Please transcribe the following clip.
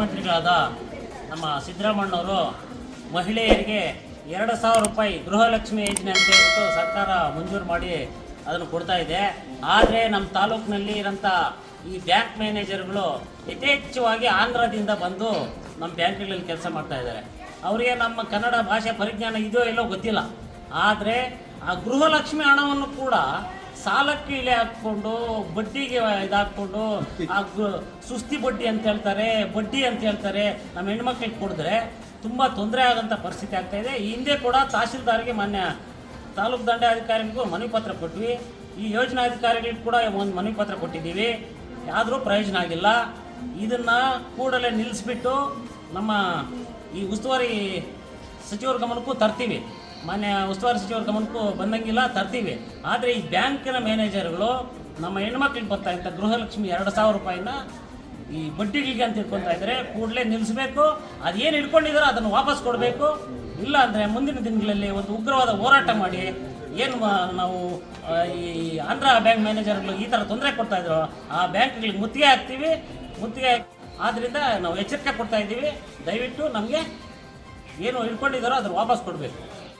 ಮುಖ್ಯಮಂತ್ರಿಗಳಾದ ನಮ್ಮ ಸಿದ್ದರಾಮಣ್ಣವರು ಮಹಿಳೆಯರಿಗೆ ಎರಡು ಸಾವಿರ ರೂಪಾಯಿ ಗೃಹಲಕ್ಷ್ಮಿ ಯೋಜನೆ ಅಂತ ಹೇಳ್ಬಿಟ್ಟು ಸರ್ಕಾರ ಮಂಜೂರು ಮಾಡಿ ಅದನ್ನು ಕೊಡ್ತಾ ಇದೆ. ಆದರೆ ನಮ್ಮ ತಾಲೂಕಿನಲ್ಲಿ ಇರೋಂಥ ಈ ಬ್ಯಾಂಕ್ ಮ್ಯಾನೇಜರ್ಗಳು ಯಥೇಚ್ಛವಾಗಿ ಆಂಧ್ರದಿಂದ ಬಂದು ನಮ್ಮ ಬ್ಯಾಂಕ್ಗಳಲ್ಲಿ ಕೆಲಸ ಮಾಡ್ತಾ ಇದ್ದಾರೆ. ಅವರಿಗೆ ನಮ್ಮ ಕನ್ನಡ ಭಾಷೆ ಪರಿಜ್ಞಾನ ಇದೆಯೋ ಇಲ್ಲೋ ಗೊತ್ತಿಲ್ಲ. ಆದರೆ ಆ ಗೃಹಲಕ್ಷ್ಮಿ ಹಣವನ್ನು ಕೂಡ ಸಾಲಕ್ಕೆ ಇಲೆ ಹಾಕ್ಕೊಂಡು, ಬಡ್ಡಿಗೆ ಇದಾಕೊಂಡು ಸುಸ್ತಿ ಬಡ್ಡಿ ಅಂತ ಹೇಳ್ತಾರೆ, ಬಡ್ಡಿ ಅಂತ ಹೇಳ್ತಾರೆ, ನಮ್ಮ ಹೆಣ್ಮಕ್ಳಿಗೆ ಕೊಡಿದ್ರೆ ತುಂಬ ತೊಂದರೆ ಆಗೋಂಥ ಪರಿಸ್ಥಿತಿ ಆಗ್ತಾ ಇದೆ. ಹಿಂದೆ ಕೂಡ ತಹಸೀಲ್ದಾರ್ಗೆ ಮಾನ್ಯ ತಾಲೂಕು ದಂಡಾಧಿಕಾರಿಗಳಿಗೂ ಮನವಿ ಪತ್ರ ಕೊಟ್ವಿ. ಈ ಯೋಜನಾಧಿಕಾರಿಗಳಿಗೆ ಕೂಡ ಒಂದು ಮನವಿ ಪತ್ರ ಕೊಟ್ಟಿದ್ದೀವಿ. ಆದರೂ ಪ್ರಯೋಜನ ಆಗಿಲ್ಲ. ಇದನ್ನು ಕೂಡಲೇ ನಿಲ್ಲಿಸ್ಬಿಟ್ಟು ನಮ್ಮ ಈ ಉಸ್ತುವಾರಿ ಸಚಿವರ ಗಮನಕ್ಕೂ ತರ್ತೀವಿ. ಮಾನ್ಯ ಉಸ್ತುವಾರಿ ಸಚಿವರ ಗಮನಕ್ಕೂ ಬಂದಂಗಿಲ್ಲ, ತರ್ತೀವಿ. ಆದರೆ ಈ ಬ್ಯಾಂಕಿನ ಮ್ಯಾನೇಜರ್ಗಳು ನಮ್ಮ ಹೆಣ್ಮಕ್ಳಿಗೆ ಬರ್ತಾ ಇದ್ದ ಗೃಹಲಕ್ಷ್ಮಿ ಎರಡು ಸಾವಿರ ರೂಪಾಯಿನ ಈ ಬಡ್ಡಿಗಳಿಗೆ ಅಂತ ಇಟ್ಕೊತಾ ಇದ್ದಾರೆ ಕೂಡಲೇ ನಿಲ್ಲಿಸಬೇಕು. ಅದೇನು ಇಟ್ಕೊಂಡಿದಾರೋ ಅದನ್ನು ವಾಪಸ್ ಕೊಡಬೇಕು. ಇಲ್ಲ ಅಂದರೆ ಮುಂದಿನ ದಿನಗಳಲ್ಲಿ ಒಂದು ಉಗ್ರವಾದ ಹೋರಾಟ ಮಾಡಿ ಏನು ನಾವು ಈ ಆಂಧ್ರ ಬ್ಯಾಂಕ್ ಮ್ಯಾನೇಜರ್ಗಳು ಈ ಥರ ತೊಂದರೆ ಕೊಡ್ತಾ ಇದ್ರು, ಆ ಬ್ಯಾಂಕ್ಗಳಿಗೆ ಮುತ್ತಿಗೆ ಹಾಕ್ತೀವಿ. ಮುತ್ತಿಗೆ ಆದ್ದರಿಂದ ನಾವು ಎಚ್ಚರಿಕೆ ಕೊಡ್ತಾ ಇದ್ದೀವಿ. ದಯವಿಟ್ಟು ನಮಗೆ ಏನು ಇಟ್ಕೊಂಡಿದ್ದಾರೋ ಅದನ್ನು ವಾಪಸ್ ಕೊಡಬೇಕು.